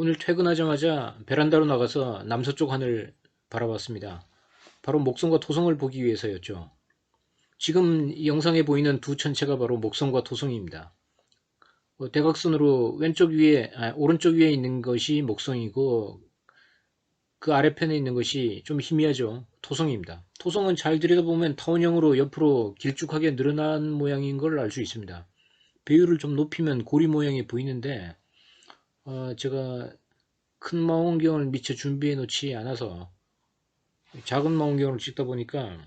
오늘 퇴근하자마자 베란다로 나가서 남서쪽 하늘 바라봤습니다. 바로 목성과 토성을 보기 위해서였죠. 지금 이 영상에 보이는 두 천체가 바로 목성과 토성입니다. 어, 대각선으로 왼쪽 위에, 아, 오른쪽 위에 있는 것이 목성이고 그 아래편에 있는 것이 좀 희미하죠. 토성입니다. 토성은 잘 들여다보면 타원형으로 옆으로 길쭉하게 늘어난 모양인 걸 알 수 있습니다. 배율을 좀 높이면 고리 모양이 보이는데 어, 제가 큰 망원경을 미처 준비해 놓지 않아서 작은 망원경을 찍다 보니까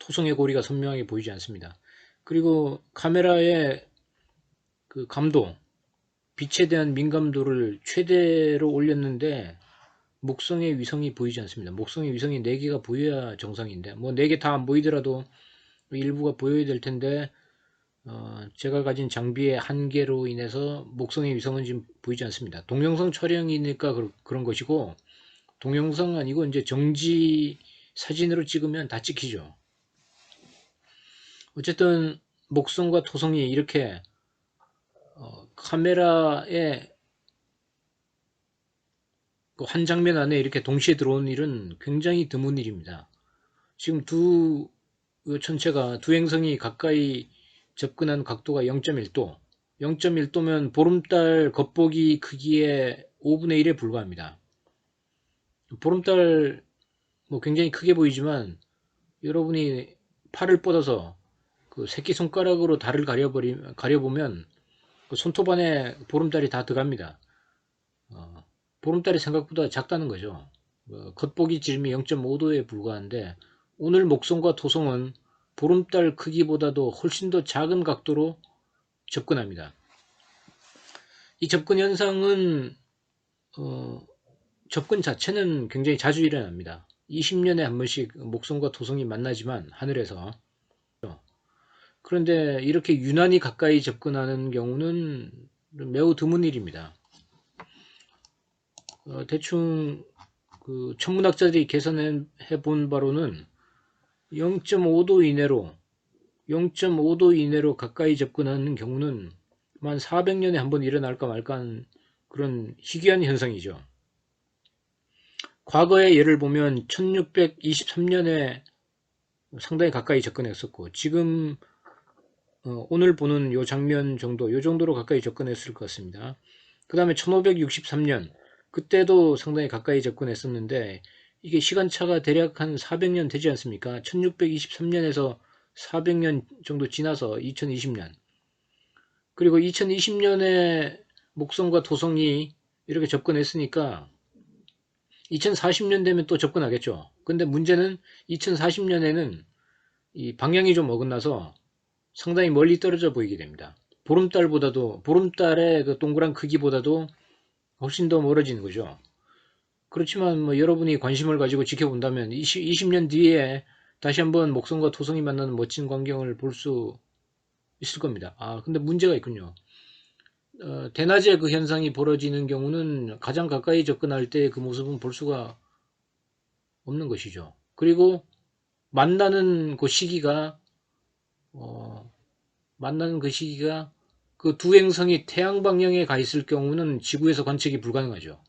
토성의 고리가 선명하게 보이지 않습니다. 그리고 카메라의 그 감도, 빛에 대한 민감도를 최대로 올렸는데 목성의 위성이 보이지 않습니다. 목성의 위성이 4개가 보여야 정상인데 뭐 4개 다 안 보이더라도 일부가 보여야 될 텐데 어, 제가 가진 장비의 한계로 인해서 목성의 위성은 지금 보이지 않습니다. 동영상 촬영이니까 그, 그런 것이고 동영상 아니고 이제 정지 사진으로 찍으면 다 찍히죠. 어쨌든 목성과 토성이 이렇게 어, 카메라에 그 한 장면 안에 이렇게 동시에 들어오는 일은 굉장히 드문 일입니다. 지금 두 천체가 두 행성이 가까이 접근한 각도가 0.1도 0.1도면 보름달 겉보기 크기의 5분의 1에 불과합니다. 보름달 뭐 굉장히 크게 보이지만 여러분이 팔을 뻗어서 그 새끼손가락으로 달을 가려버리, 가려보면 그 손톱 안에 보름달이 다 들어갑니다. 어, 보름달이 생각보다 작다는 거죠. 어, 겉보기 지름이 0.5도에 불과한데 오늘 목성과 토성은 보름달 크기보다도 훨씬 더 작은 각도로 접근합니다. 이 접근 현상은 어, 접근 자체는 굉장히 자주 일어납니다. 20년에 한 번씩 목성과 토성이 만나지만 하늘에서 그런데 이렇게 유난히 가까이 접근하는 경우는 매우 드문 일입니다. 어, 대충 그 천문학자들이 계산해 본 바로는 0.5도 이내로 0.5도 이내로 가까이 접근하는 경우는 만 400년에 한 번 일어날까 말까 하는 그런 희귀한 현상이죠. 과거의 예를 보면 1623년에 상당히 가까이 접근했었고 지금 어, 오늘 보는 요 장면 정도 요 정도로 가까이 접근했을 것 같습니다. 그 다음에 1563년 그때도 상당히 가까이 접근했었는데 이게 시간차가 대략 한 400년 되지 않습니까? 1623년에서 400년 정도 지나서 2020년 그리고 2020년에 목성과 토성이 이렇게 접근했으니까 2040년 되면 또 접근하겠죠. 근데 문제는 2040년에는 이 방향이 좀 어긋나서 상당히 멀리 떨어져 보이게 됩니다. 보름달보다도 보름달의 그 동그란 크기보다도 훨씬 더 멀어지는 거죠. 그렇지만 뭐 여러분이 관심을 가지고 지켜본다면 20, 20 년 뒤에 다시 한번 목성과 토성이 만나는 멋진 광경을 볼 수 있을 겁니다. 아 근데 문제가 있군요. 어, 대낮에 그 현상이 벌어지는 경우는 가장 가까이 접근할 때 그 모습은 볼 수가 없는 것이죠. 그리고 만나는 그 시기가 어, 만나는 그 시기가 그 두 행성이 태양 방향에 가 있을 경우는 지구에서 관측이 불가능하죠.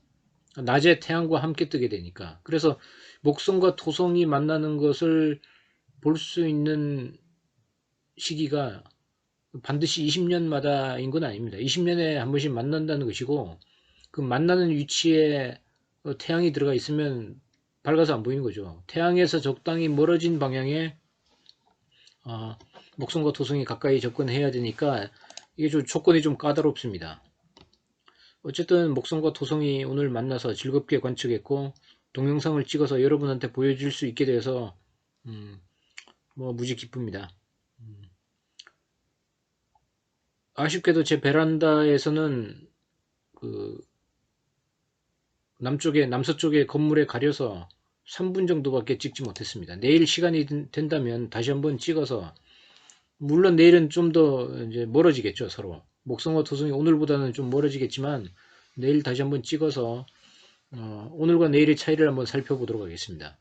낮에 태양과 함께 뜨게 되니까. 그래서 목성과 토성이 만나는 것을 볼 수 있는 시기가 반드시 20년마다인 건 아닙니다. 20년에 한 번씩 만난다는 것이고 그 만나는 위치에 태양이 들어가 있으면 밝아서 안 보이는 거죠. 태양에서 적당히 멀어진 방향에 어, 목성과 토성이 가까이 접근해야 되니까 이게 좀 조건이 좀 까다롭습니다. 어쨌든 목성과 토성이 오늘 만나서 즐겁게 관측했고 동영상을 찍어서 여러분한테 보여줄 수 있게 돼서 음, 뭐 무지 기쁩니다. 음. 아쉽게도 제 베란다에서는 그 남쪽에 남서쪽에 건물에 가려서 3분 정도밖에 찍지 못했습니다. 내일 시간이 된다면 다시 한번 찍어서 물론 내일은 좀 더 이제 멀어지겠죠 서로 목성과 토성이 오늘보다는 좀 멀어지겠지만 내일 다시 한번 찍어서 어, 오늘과 내일의 차이를 한번 살펴보도록 하겠습니다.